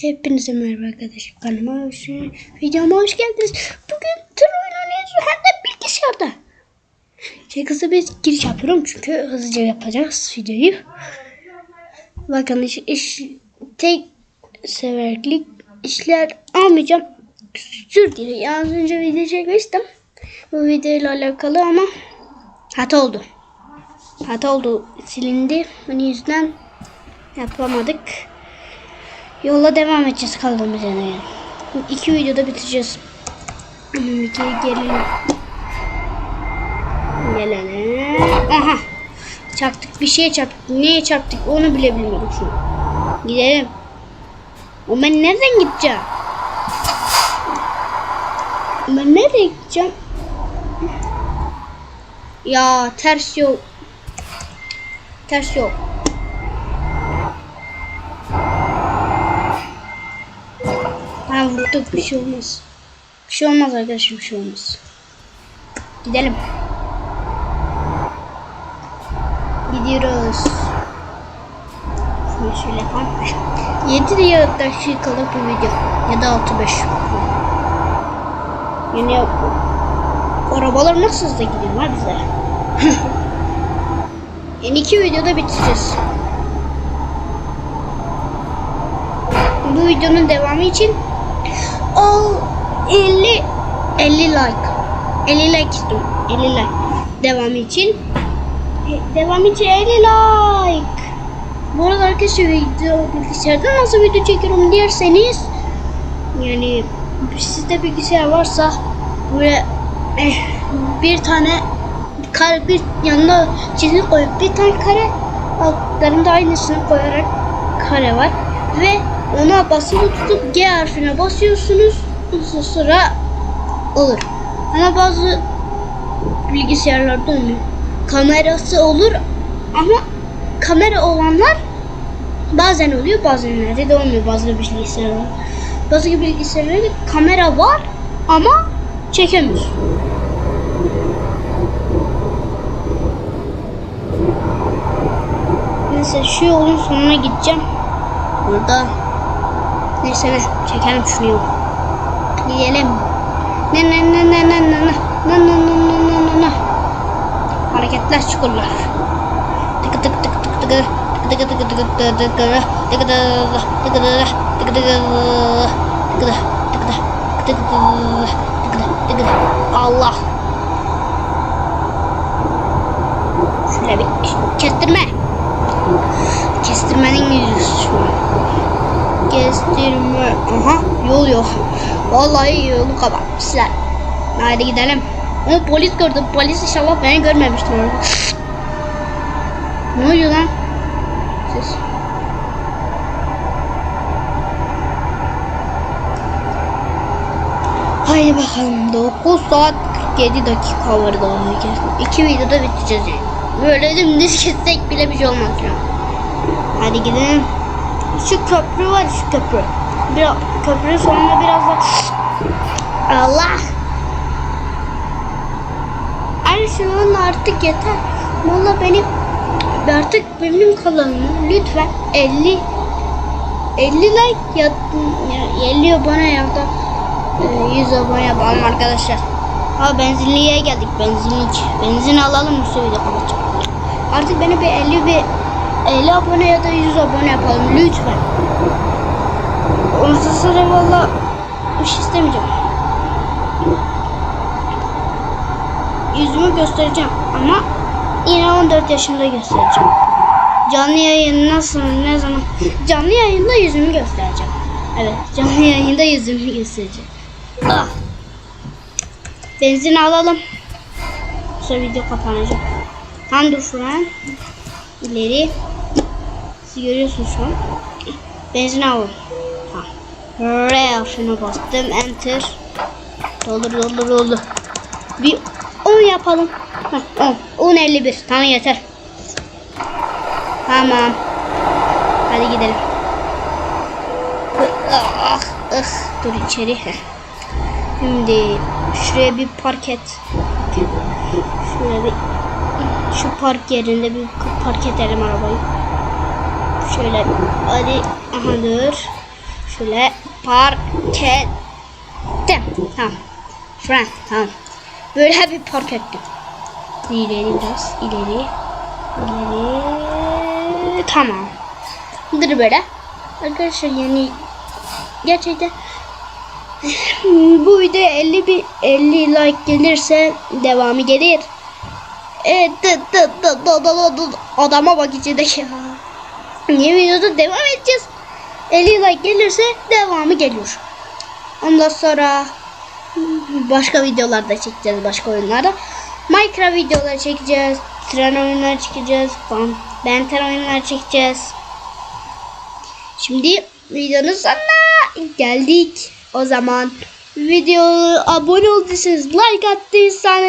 Hepinize merhaba arkadaşlar. Kanalıma hoş Videoma hoş geldiniz. Bugün tır oyunu oynuyoruz. Hem de bilgisayarda. Şey kısa bir giriş yapıyorum çünkü hızlıca yapacağız videoyu. Bakın iş, iş tek severlik işler almayacağım. Özür dilerim. Az önce video çekmiştim. Bu videoyla alakalı ama hata oldu. Hata oldu. Silindi. Onun yüzden yapamadık. Yola devam edeceğiz kaldığımız yerden yani. İki videoda bir kere gelelim. Gelene. Aha. Çaktık. Bir şeye çarptık. Neye çarptık onu bile bilmiyorum şu. Gidelim. O ben nereden gideceğim? Ben nereye gideceğim? Ya ters yol. Ters yol. Ha vurduk bir şey olmaz. Bir şey olmaz arkadaşım bir şey olmaz. Gidelim. Gidiyoruz. Şöyle şöyle yapalım. 7 ya dakikalık bir video. Ya da 6-5. Yani ya, arabalar nasıl hızlı gidiyor var bize. yani iki videoda bitireceğiz. bu videonun devamı için o 50 50 like. 50 like istiyorum 50 like. Devamı için. E, devam için 50 like. Bu arada arkadaşlar video bilgisayarda nasıl video çekiyorum derseniz yani sizde bilgisayar varsa böyle eh, bir tane kare bir yanına çizgi koyup bir tane kare altlarında aynısını koyarak kare var. Ve ona basılı tutup G harfine basıyorsunuz. Ondan sonra olur. Ama bazı bilgisayarlarda olmuyor. Kamerası olur ama kamera olanlar bazen oluyor bazenlerde de olmuyor bazı bilgisayarlar. Bazı bilgisayarlarda kamera var ama çekemiyor. Neyse şu yolun sonuna gideceğim. Burada Neyse ne çekelim şunu. Gidelim. Ne ne ne ne ne ne ne ne ne ne ne ne ne Hareketler çukurlar. Tık tık tık tıkı tıkı tıkı tıkı tıkı tıkı tıkı tıkı tıkı tıkı tıkı tıkı tıkı tıkı Allah. Şöyle bir kestirme. Kestirmenin yüzü şu an kestirme. Aha yol yok. Vallahi yolu kapatmışlar. Hadi gidelim. Ama polis gördüm. Polis inşallah beni görmemiştir orada. ne oluyor lan? Ses. Haydi bakalım 9 saat 47 dakika var daha. İki videoda biteceğiz yani. Böyle dümdüz kessek bile bir şey olmaz ya. Hadi gidelim. Şu köprü var şu köprü. Biraz köprünün sonunda biraz da Allah. Ay şu an artık yeter. Valla benim artık benim kanalımı lütfen 50 50 like ya, ya 50 abone ya da e, 100 abone yapalım arkadaşlar. Ha benzinliğe geldik benzinlik. Benzin alalım videoyu kapatacağım. Artık beni bir 50 bir 50 abone ya da 100 abone yapalım lütfen. Ondan sonra valla bir şey istemeyeceğim. Yüzümü göstereceğim ama yine 14 yaşında göstereceğim. Canlı yayın nasıl ne zaman canlı yayında yüzümü göstereceğim. Evet canlı yayında yüzümü göstereceğim. Ah. Benzin alalım. Sonra video kapanacak. Hand fren ileri siz görüyorsunuz şu an. Benzin. Ha. R harfine bastım. Enter. Doldur doldur doldur. Bir 10 yapalım. Heh, 10. 10 51. Tamam yeter. Tamam. Hadi gidelim. Ah, ah. Dur içeri. Heh. Şimdi şuraya bir park et. Şuraya bir şu park yerinde bir park edelim arabayı. Şöyle hadi aha dur. Şöyle park ettim. Tamam. Friend tamam. Böyle bir park ettim. İleri biraz ileri. İleri. Tamam. Dur böyle. Arkadaşlar yani gerçekten bu video 50 bir 50 like gelirse devamı gelir. Evet, adama bak içindeki Yeni videoda devam edeceğiz. 50 like gelirse devamı geliyor. Ondan sonra başka videolarda çekeceğiz başka oyunlarda. Minecraft videoları çekeceğiz. Tren oyunları çekeceğiz falan. Ben tren oyunları çekeceğiz. Şimdi videonun sonuna geldik. O zaman videoya abone olduysanız, like attıysanız